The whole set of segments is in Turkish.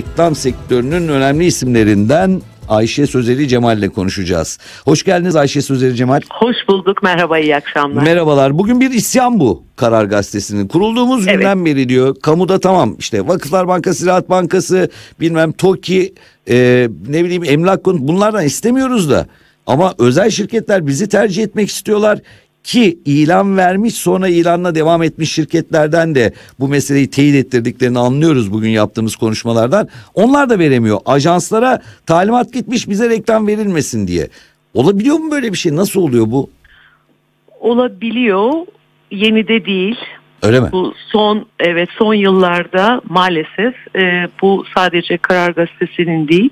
Reklam sektörünün önemli isimlerinden Ayşe Sözeri Cemal ile konuşacağız. Hoş geldiniz Ayşe Sözeri Cemal. Hoş bulduk. Merhaba, iyi akşamlar. Merhabalar. Bugün bir isyan bu Karar Gazetesi'nin. Kurulduğumuz Evet. günden beri diyor. Kamuda tamam işte Vakıflar Bankası, Ziraat Bankası, bilmem TOKİ, e, ne bileyim Emlak Konut bunlardan istemiyoruz da. Ama özel şirketler bizi tercih etmek istiyorlar ki ilan vermiş sonra ilanla devam etmiş şirketlerden de bu meseleyi teyit ettirdiklerini anlıyoruz bugün yaptığımız konuşmalardan. Onlar da veremiyor. Ajanslara talimat gitmiş bize reklam verilmesin diye. Olabiliyor mu böyle bir şey? Nasıl oluyor bu? Olabiliyor. Yeni de değil. Öyle mi? Bu son evet son yıllarda maalesef e, bu sadece Karar Gazetesi'nin değil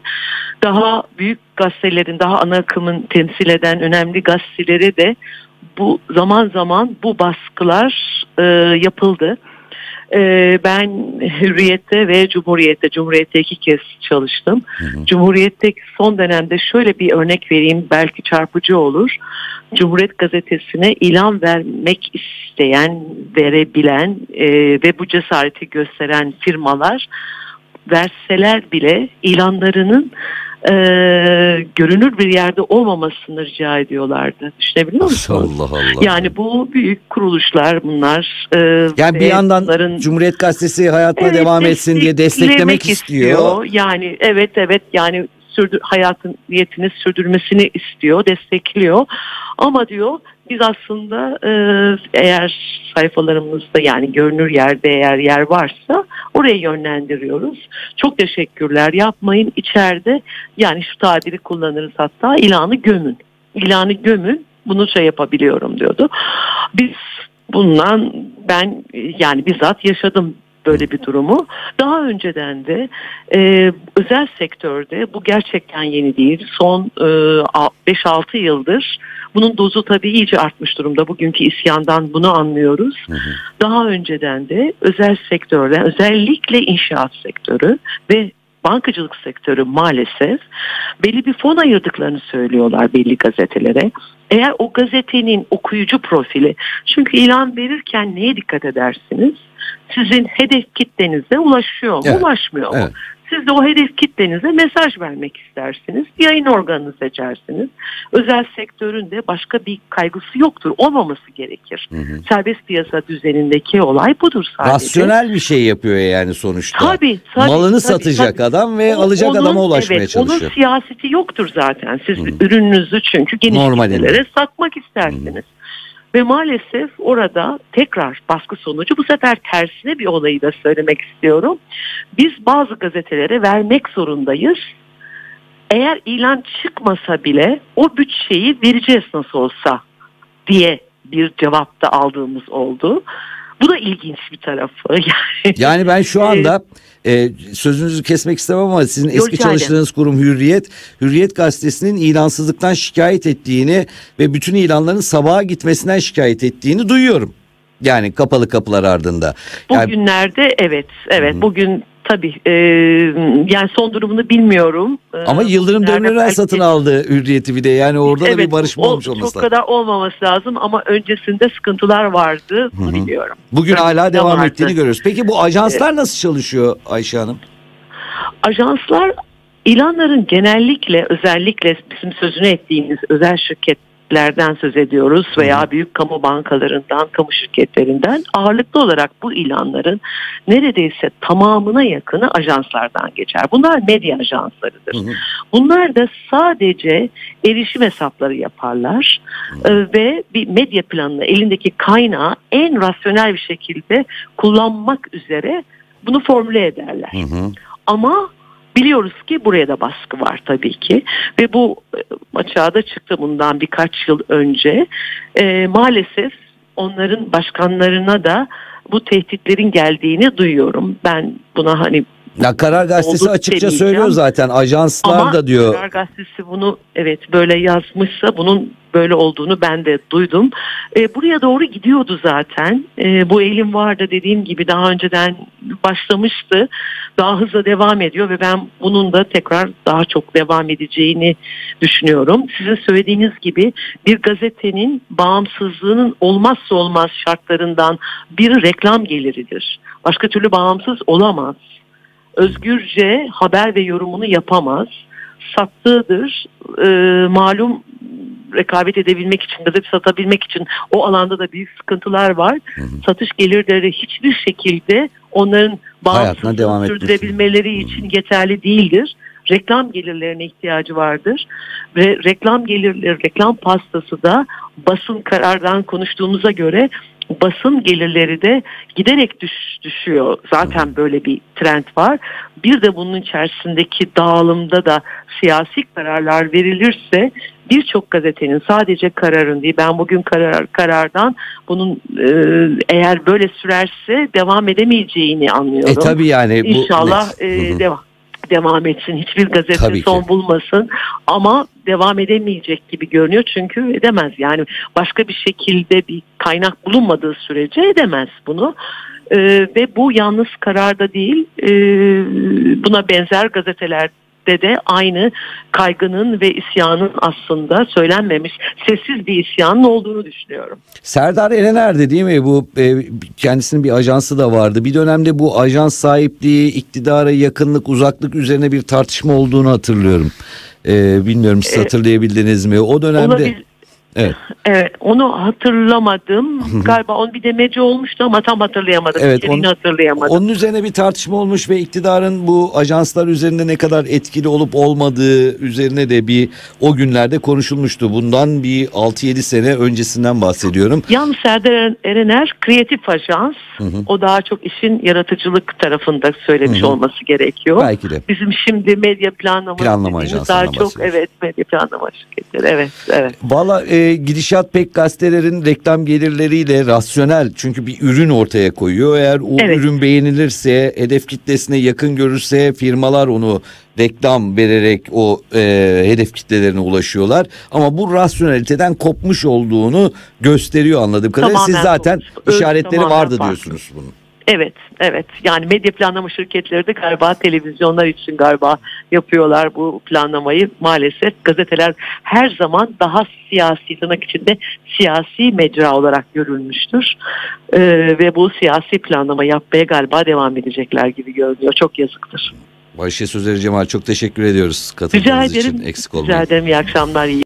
daha büyük gazetelerin daha ana akımın temsil eden önemli gazetelere de bu zaman zaman bu baskılar e, yapıldı. E, ben Hürriyet'te ve Cumhuriyet'te, Cumhuriyet'te iki kez çalıştım. Cumhuriyet'te son dönemde şöyle bir örnek vereyim belki çarpıcı olur. Cumhuriyet Gazetesi'ne ilan vermek isteyen, verebilen e, ve bu cesareti gösteren firmalar verseler bile ilanlarının e, görünür bir yerde olmamasını rica ediyorlardı. Düşünebiliyor musunuz? Allah Allah. Yani bu büyük kuruluşlar bunlar. e, Yani bir yandan bunların- Cumhuriyet Gazetesi hayatına Evet, devam etsin diye desteklemek istiyor. Yani evet evet yani sürdür, hayatın niyetini sürdürmesini istiyor, destekliyor. Ama diyor biz aslında e, eğer sayfalarımızda yani görünür yerde eğer yer varsa oraya yönlendiriyoruz. Çok teşekkürler yapmayın içeride yani şu tabiri kullanırız hatta ilanı gömün. İlanı gömün bunu şey yapabiliyorum diyordu. Biz bundan ben yani bizzat yaşadım böyle bir durumu. Daha önceden de e, özel sektörde bu gerçekten yeni değil. Son e, a- 5-6 yıldır bunun dozu tabii iyice artmış durumda. Bugünkü isyandan bunu anlıyoruz. Daha önceden de özel sektörden özellikle inşaat sektörü ve bankacılık sektörü maalesef belli bir fon ayırdıklarını söylüyorlar belli gazetelere. Eğer o gazetenin okuyucu profili çünkü ilan verirken neye dikkat edersiniz? Sizin hedef kitlenize ulaşıyor mu, Evet, ulaşmıyor mu? evet. Siz de o hedef kitlenize mesaj vermek istersiniz. Yayın organını seçersiniz. Özel sektörün de başka bir kaygısı yoktur. Olmaması gerekir. Serbest piyasa düzenindeki olay budur sadece. Rasyonel bir şey yapıyor yani sonuçta. Tabii, tabii, Malını tabii, satacak tabii. adam ve O- alacak onun- adama ulaşmaya evet, çalışıyor. Onun siyaseti yoktur zaten. Siz ürününüzü çünkü geniş kitlelere satmak istersiniz. Ve maalesef orada tekrar baskı sonucu bu sefer tersine bir olayı da söylemek istiyorum. Biz bazı gazetelere vermek zorundayız. Eğer ilan çıkmasa bile o bütçeyi vereceğiz nasıl olsa diye bir cevap da aldığımız oldu. Bu da ilginç bir tarafı. Yani, Yani ben şu anda e, sözünüzü kesmek istemem ama sizin eski rica çalıştığınız kurum Hürriyet, Hürriyet gazetesinin ilansızlıktan şikayet ettiğini ve bütün ilanların sabaha gitmesinden şikayet ettiğini duyuyorum. Yani kapalı kapılar ardında. Yani Bugünlerde evet, evet. Bugün tabii e, yani son durumunu bilmiyorum. E, ama Yıldırım bugünlerde Demirören satın aldı Hürriyet'i bir de. Yani orada da bir Evet, barışma o- olmuş olması Çok lazım. kadar olmaması lazım ama öncesinde sıkıntılar vardı. Bunu biliyorum. Bugün hala devam vardı. ettiğini görüyoruz. Peki bu ajanslar nasıl çalışıyor Ayşe Hanım? Ajanslar ilanların genellikle özellikle bizim sözünü ettiğimiz özel şirketlerden söz ediyoruz veya büyük kamu bankalarından, kamu şirketlerinden ağırlıklı olarak bu ilanların neredeyse tamamına yakını ajanslardan geçer. Bunlar medya ajanslarıdır. Hı hı. Bunlar da sadece erişim hesapları yaparlar Ee, ve bir medya planını elindeki kaynağı en rasyonel bir şekilde kullanmak üzere bunu formüle ederler. Hı hı. Ama biliyoruz ki buraya da baskı var tabii ki ve bu e, açığa da çıktı bundan birkaç yıl önce. E, maalesef onların başkanlarına da bu tehditlerin geldiğini duyuyorum. Ben buna hani Ya Karar Gazetesi açıkça demeyeceğim. söylüyor zaten. Ajanslar ama da diyor. Karar Gazetesi bunu evet böyle yazmışsa bunun böyle olduğunu ben de duydum. E, buraya doğru gidiyordu zaten. E, bu eğilim vardı dediğim gibi daha önceden başlamıştı. Daha hızla devam ediyor ve ben bunun da tekrar daha çok devam edeceğini düşünüyorum. Sizin söylediğiniz gibi bir gazetenin bağımsızlığının olmazsa olmaz şartlarından biri reklam geliridir. Başka türlü bağımsız olamaz. Özgürce haber ve yorumunu yapamaz. Sattığıdır. E, malum rekabet edebilmek için, gazete satabilmek için o alanda da büyük sıkıntılar var. Hı hı. Satış gelirleri hiçbir şekilde onların bağımsızlığını sürdürebilmeleri için yeterli değildir. Reklam gelirlerine ihtiyacı vardır ve reklam gelirleri, reklam pastası da basın karardan konuştuğumuza göre basın gelirleri de giderek düş, düşüyor. Zaten böyle bir trend var. Bir de bunun içerisindeki dağılımda da siyasi kararlar verilirse birçok gazetenin sadece kararın değil ben bugün karar karardan bunun e, eğer böyle sürerse devam edemeyeceğini anlıyorum. E tabii yani bu İnşallah e, devam devam etsin. Hiçbir gazete Tabii ki. son bulmasın ama devam edemeyecek gibi görünüyor çünkü edemez. Yani başka bir şekilde bir kaynak bulunmadığı sürece edemez bunu. Ee, ve bu yalnız kararda değil e, buna benzer gazetelerde de aynı kaygının ve isyanın aslında söylenmemiş sessiz bir isyanın olduğunu düşünüyorum. Serdar Erener'de değil mi bu e, kendisinin bir ajansı da vardı. Bir dönemde bu ajans sahipliği, iktidara yakınlık, uzaklık üzerine bir tartışma olduğunu hatırlıyorum. E, bilmiyorum siz E, hatırlayabildiniz mi? O dönemde Olabil- Evet. Evet onu hatırlamadım. Galiba onun bir demeci olmuştu ama tam hatırlayamadım. Evet, İçeriğini on- hatırlayamadım. Onun üzerine bir tartışma olmuş ve iktidarın bu ajanslar üzerinde ne kadar etkili olup olmadığı üzerine de bir o günlerde konuşulmuştu. Bundan bir 6-7 sene öncesinden bahsediyorum. Yalnız Serdar Eren- Erener kreatif ajans. Hı hı. O daha çok işin yaratıcılık tarafında söylemiş Hı hı. olması gerekiyor. Belki de. Bizim şimdi medya planlama, Planlama ajansından daha çok bahsediyoruz. evet medya planlama şirketleri evet evet. Valla e, gidişat pek gazetelerin reklam gelirleriyle rasyonel çünkü bir ürün ortaya koyuyor. Eğer o Evet. ürün beğenilirse, hedef kitlesine yakın görürse firmalar onu reklam vererek o e, hedef kitlelerine ulaşıyorlar. Ama bu rasyoneliteden kopmuş olduğunu gösteriyor anladığım kadarıyla. Siz Tamamen zaten kopmuş. işaretleri Tamamen vardı farklı. diyorsunuz bunun. Evet, evet. Yani medya planlama şirketleri de galiba televizyonlar için galiba yapıyorlar bu planlamayı. Maalesef gazeteler her zaman daha siyasi tırnak içinde siyasi mecra olarak görülmüştür. Ee, ve bu siyasi planlama yapmaya galiba devam edecekler gibi görünüyor. Çok yazıktır. Ayşe Sözleri Cemal çok teşekkür ediyoruz Rica katıldığınız için. Eksik Rica olmayın. ederim. İyi akşamlar. iyi